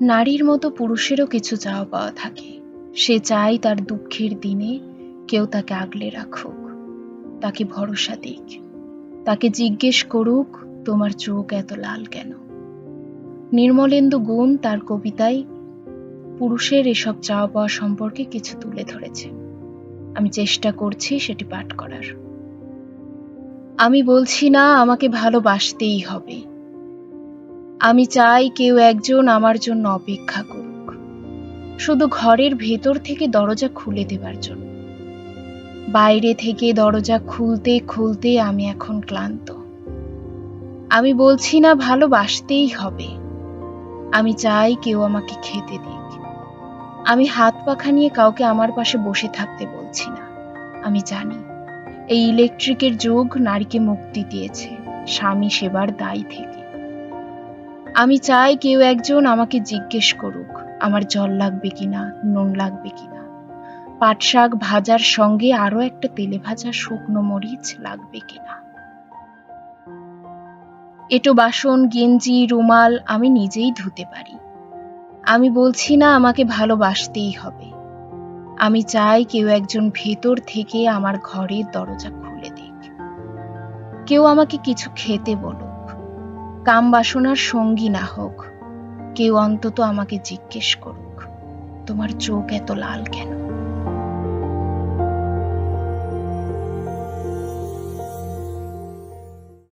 নারীর মতো পুরুষেরও কিছু চাওয়া পাওয়া থাকে। সে চায় তার দুঃখের দিনে কেউ তাকে আগলে রাখুক, তাকে ভরসা দিক, তাকে জিজ্ঞেস করুক, তোমার চোখ এত লাল কেন? নির্মলেন্দু গুণ তার কবিতায়, পুরুষের এসব চাওয়া পাওয়া সম্পর্কে কিছু তুলে ধরেছে। আমি চেষ্টা করছি সেটি পাঠ করার। আমি বলছি না, আমাকে ভালোবাসতেই হবে। আমি চাই কেউ একজন আমার জন্য অপেক্ষা করুক। শুধু ঘরের ভেতর থেকে দরজা খুলে দেবার জন্য। বাইরে থেকে দরজা খুলতে খুলতে আমি এখন ক্লান্ত। আমি বলছি না ভালোবাসতেই হবে। আমি চাই কেউ আমাকে খেতে দিক। আমি হাত পাখা নিয়ে কাউকে আমার পাশে বসে থাকতে বলছি না। আমি জানি, এই ইলেকট্রিকের যুগ নারীকে মুক্তি দিয়েছে স্বামী সেবার দায় থেকে। আমি চাই কেউ একজন আমাকে জিজ্ঞেস করুক, আমার জল লাগবে কিনা, নুন লাগবে কিনা। পাট শাক ভাজার সঙ্গে আরও একটা তেলে ভাজা শুকনো মরিচ লাগবে কিনা। এটো বাসন, গেঞ্জি, রুমাল আমি নিজেই ধুতে পারি। আমি বলছি না আমাকে ভালোবাসতেই হবে। আমি চাই কেউ একজন ভেতর থেকে আমার ঘরের দরজা খুলে দিক। কেউ আমাকে কিছু খেতে বলুক। কাম বাসনার সঙ্গী না হোক, কেউ অন্তত আমাকে জিজ্ঞেস করুক, তোমার চোখ এত লাল কেন?